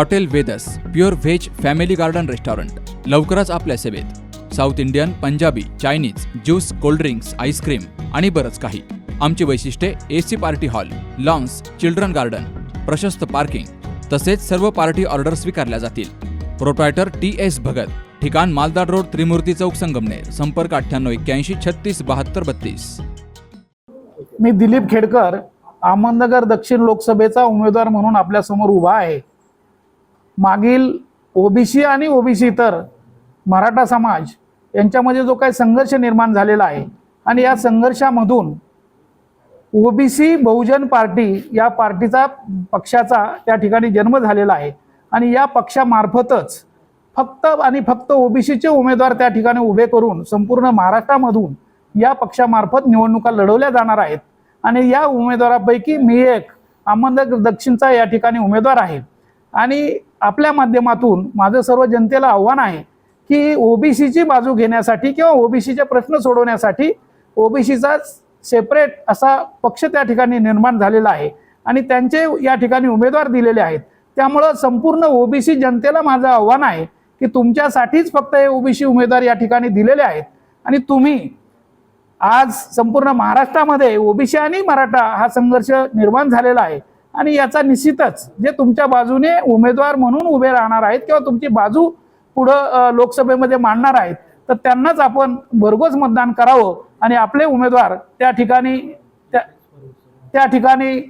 Hotel Vedas pure veg family garden restaurant. लवकरच आपल्या सेवेत. South Indian Punjabi Chinese juice cold drinks ice cream आणि बरंच काही. आमची वैशिष्ट्ये A C party hall lawns children garden प्रशस्त पार्किंग तसेच सर्व पार्टी ऑर्डर स्वीकारल्या जातील. प्रोप्रायटर टी एस भगत ठिकाण मालदाड रोड त्रिमूर्ती चौक संगमनेर. संपर्क अठ्ठ्याण्णव एक्क्याऐंशी छत्तीस बहात्तर बत्तीस. मी दिलीप खेडकर अहमदनगर दक्षिण लोकसभेचा उमेदवार म्हणून आपल्यासमोर उभा आहे. मागील ओबीसी आणि ओबीसी इतर मराठा समाज यांच्यामध्ये जो काही संघर्ष निर्माण झालेला आहे आणि या संघर्षामधून ओबीसी बहुजन पार्टी या पार्टीचा पक्षाचा त्या ठिकाणी जन्म झालेला आहे. आणि या पक्षामार्फतच फक्त आणि फक्त ओबीसीचे उमेदवार त्या ठिकाणी उभे करून संपूर्ण महाराष्ट्रामधून या पक्षामार्फत निवडणुका लढवल्या जाणार आहेत. आणि या उमेदवारापैकी मी एक अहमदनगर दक्षिणचा या ठिकाणी उमेदवार आहे. आणि आपल्या माध्यमातून माझं सर्व जनतेला आव्हान आहे की ओबीसीची बाजू घेण्यासाठी किंवा ओबीसीचे प्रश्न सोडवण्यासाठी ओबीसीचा सेपरेट असा पक्ष त्या ठिकाणी निर्माण झालेला आहे. आणि त्यांचे या ठिकाणी उमेदवार दिलेले आहेत. त्यामुळं संपूर्ण ओबीसी जनतेला माझं आव्हान आहे की तुमच्यासाठीच फक्त हे ओबीसी उमेदवार या ठिकाणी दिलेले आहेत. आणि तुम्ही आज संपूर्ण महाराष्ट्रामध्ये ओबीसी आणि मराठा हा संघर्ष निर्माण झालेला आहे. आणि याचा निश्चितच जे तुमच्या बाजूने उमेदवार म्हणून उभे राहणार आहेत किंवा तुमची बाजू पुढं लोकसभेमध्ये मांडणार आहेत तर त्यांनाच आपण भरघोस मतदान करावं आणि आपले उमेदवार त्या ठिकाणी त्या त्या ठिकाणी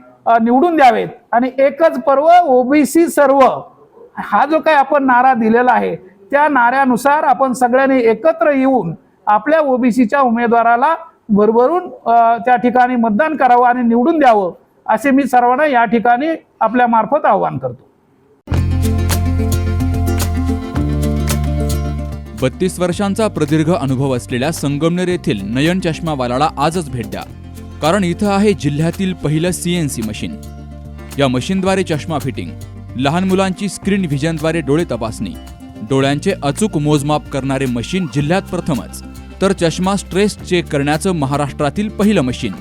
निवडून द्यावेत. आणि एकच पर्व ओबीसी सर्व हा जो काही आपण नारा दिलेला आहे त्या नाऱ्यानुसार आपण सगळ्यांनी एकत्र येऊन आपल्या ओबीसीच्या उमेदवाराला भरभरून त्या ठिकाणी मतदान करावं आणि निवडून द्यावं. असे मी सर्वांना या ठिकाणी आपल्या मार्फत आवाहन करतो. बत्तीस वर्षांचा प्रदीर्घ अनुभव असलेल्या संगमनेर येथील नयन चष्मावालाला आजच भेट द्या. कारण इथं आहे जिल्ह्यातील पहिलं सीएनसी मशीन. या मशीनद्वारे चष्मा फिटिंग लहान मुलांची स्क्रीन व्हिजनद्वारे डोळे तपासणी डोळ्यांचे अचूक मोजमाप करणारे मशीन जिल्ह्यात प्रथमच. तर चष्मा स्ट्रेस चेक करण्याचं महाराष्ट्रातील पहिलं मशीन.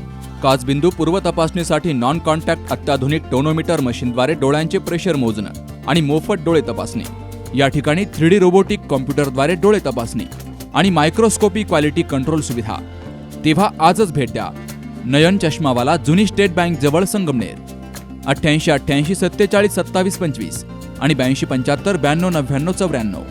काचबिंदू पूर्व तपासणीसाठी नॉन कॉन्टॅक्ट अत्याधुनिक टोनोमीटर मशीनद्वारे डोळ्यांचे प्रेशर मोजणं आणि मोफत डोळे तपासणी. या ठिकाणी थ्री डी रोबोटिक कॉम्प्युटरद्वारे डोळे तपासणी आणि मायक्रोस्कोपी क्वालिटी कंट्रोल सुविधा. तेव्हा आजच भेट द्या. नयन चष्मावाला जुनी स्टेट बँक जवळ संगमनेर. अठ्ठ्याऐंशी अठ्ठ्याऐंशी सत्तेचाळीस सत्तावीस पंचवीस आणि ब्याऐंशी पंच्याहत्तर ब्याण्णव नव्याण्णव चौऱ्याण्णव.